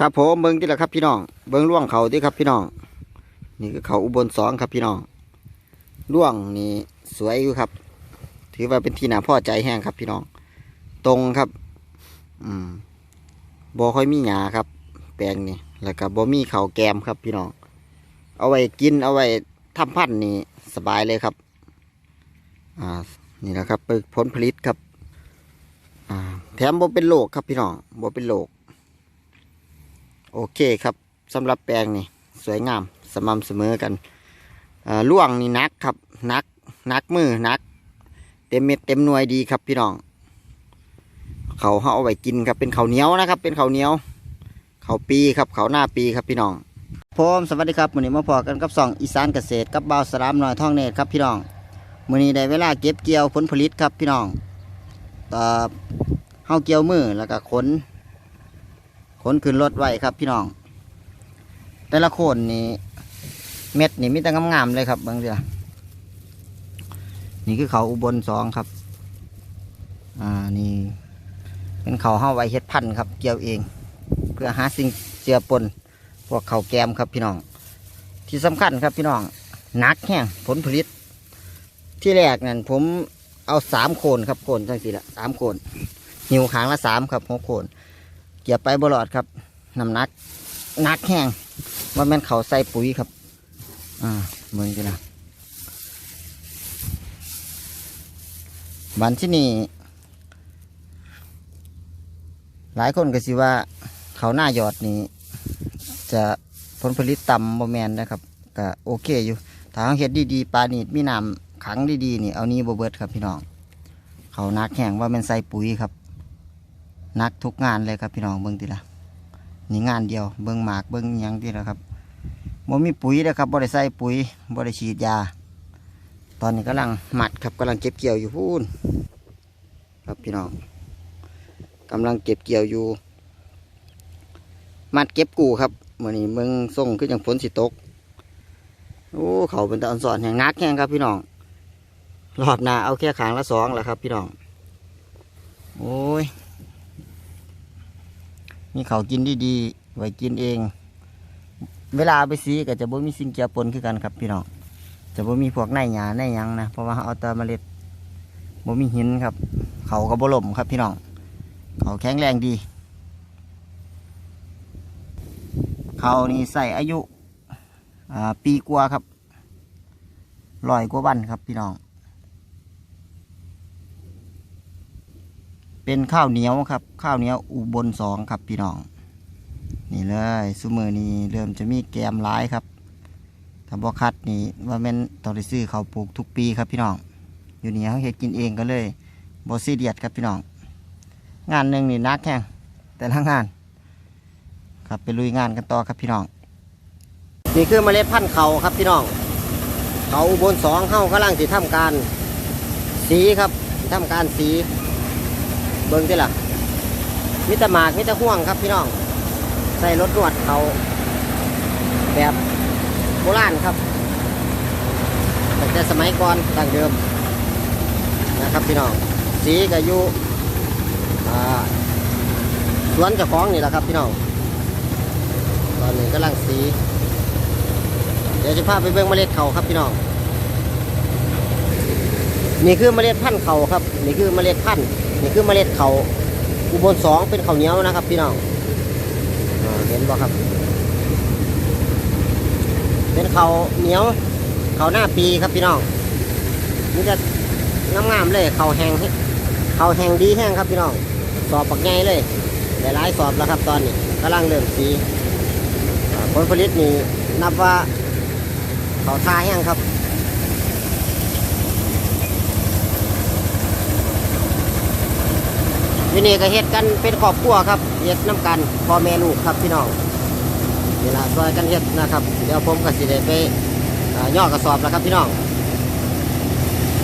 ครับผมเบิ้งที่ละครับพี่น้องเบิ้งล่วงเขาที่ครับพี่น้อง นี่คือเขาอุบลสองครับพี่น้องล่วงนี่สวยอยู่ครับ ถือว่าเป็นที่น่าพอใจแห้งครับพี่น้อง ตรงครับ อืมบ่ค่อยมีหยาครับ แปลงนี่แล้วก็บ่มีเขาแกมครับพี่น้อง เอาไว้กินเอาไว้ทำพันธุ์นี่สบายเลยครับ อ่า นี่แหละครับเป็นผลผลิตครับ อ่า แถมบ่เป็นโรคครับพี่น้องบ่เป็นโรค โอเคครับสำหรับแปลงนี่สวยงามสม่ำเสมอกันล่วงนี่นักครับนักนักมือนัก เต็มเม็ดเต็มหน่วยดีครับพี่น้องเขาเขาเอาไว้กินครับเป็นเขาเหนียวนะครับ เป็นเขาเหนียว เขาปีครับเขาหน้าปีครับพี่น้องผมสวัสดีครับวันนี้มาพอกันกับสองอีสานเกษตรกับบ่าวสรามน้อยท่องเนตรครับพี่น้องวันนี้ได้เวลาเก็บเกี่ยวผลผลิตครับพี่น้องต่อเฮาเกี่ยวมือแล้วก็ขน นขึ้นรถไว้ครับพี่น้อง แต่ละโคนนี่เม็ดนี่มีแต่งามๆเลยครับบางเดือนี่คือเขาอุบลสองครับ อ่านี่ เป็นเขาห้าไว้เฮ็ดพันธุ์ครับ เกี่ยวเอง เพื่อหาสิ่งเจือปนพวกเขาแกมครับพี่น้อง ที่สำคัญครับพี่น้องนักแห้งผลผลิต ที่แรกนั่นผมเอาสามโคนครับโคนจังสิละสามโคนหิวขางละสามครับหกโคน เกี่ยวไปบลอดครับน้ำหนักหนักแห้งว่าแม่นเขาใส่ปุ๋ยครับ อ่าเมืองจีนะบันที่นี่หลายคนก็สิว่าเขาหน้าหยอดนี่จะผลผลิตต่ำบ่แมนนะครับก็โอเคอยู่ถ้าเราเฮ็ดดีๆปลาหนีดมีน้ำขังดีๆนี่เอานี้บเบิดครับพี่น้อง เขานักแห้งว่าแม่นใส่ปุ๋ยครับ นักทุกงานเลยครับพี่น้องเบิ้งทีละนี่งานเดียวเบิ้งหมากเบิ้งยังทีละครับบ่มีปุ๋ยนะครับบ่ได้ใส่ปุ๋ยบ่ได้ฉีดยา ตอนนี้กำลังหมัดครับกำลังเก็บเกี่ยวอยู่พูนครับพี่น้องกำลังเก็บเกี่ยวอยู่มัดเก็บกูครับเมื่อนี้เมืองส่งขึ้นอย่างฝนสิตก โอ้ เขาเป็นตะอันสอนแห่งนักแห่งครับพี่น้อง รอบหน้าเอาแค่ขางละสองแหละครับพี่น้อง โอ้ย มีเขากินดีๆไว้กินเอง เวลาไปซีก็จะบ่มีสิ่งเกียปนคือกันครับพี่น้องจะบ่มีพวกในหยาในยังนะเพราะว่าเอาแต่เมล็ดบ่มีหินครับ เขาก็บ่ล่มครับพี่น้องเขาแข็งแรงดี เขานี่ใส่อายุปีกว่าครับลอยกว่าวันครับพี่น้อง เป็นข้าวเหนียวครับ ข้าวเหนียวอุบลสองครับพี่น้อง นี่เลยซุมือนี้เริ่มจะมีแกมร้ายครับถ้าบอคัดนี่ว่าแม่นต้องได้ซื้อเขาปลูกทุกปีครับพี่น้อง อยู่นี่เขาเฮ็ดกินเองก็เลยบอซีเดียดครับพี่น้อง งานหนึ่งนี่นักแข่งแต่ละงาน ครับไปลุยงานกันต่อครับพี่น้อง นี่คือเมล็ดพันธุ์เขาครับพี่น้อง เขาอุบลสองเข้ากำลังสิทำการสีครับสิทำการสี เบิ้งที่ล่ะมิตรหมากมิตรห่วงครับพี่น้อง ใส่รถนวดเขาแบบโบราณครับตั้งแต่สมัยก่อนดั้งเดิมนะครับพี่น้อง สีกับยูอ่าสวนเจ้าของนี่แหละครับพี่น้อง ตอนนี้กำลังสี เดี๋ยวจะพาไปเบิ้งเมล็ดเขาครับพี่น้อง นี่คือเมล็ดพันธุ์เขาครับ นี่คือเมล็ดพันธุ์ นี่คือเมล็ดเขาอุบลสองเป็นข้าวเหนียวนะครับ พี่น้องอเห็นบ่ครับ เป็นเขาเหนียวเขาหน้าปีครับพี่น้องนี่จะงามๆเลยเขาแห้งข้าแห้งดีแห้งครับพี่น้องสอบปักไงเลยหลายๆสอบแล้วครับตอนนี้กำลังเริ่มสีผลผลิตนี่นับว่าเขาทาแห้งครับ อยู่นี่ก็เฮ็ดกันเป็นครอบครัวครับเฮ็ดน้ำกันพ่อแม่ลูกครับพี่น้องนี่ละช่วยกันเฮ็ดนะครับ เดี๋ยวผมก็สิได้ไปย่อกระสอบแล้วครับพี่น้อง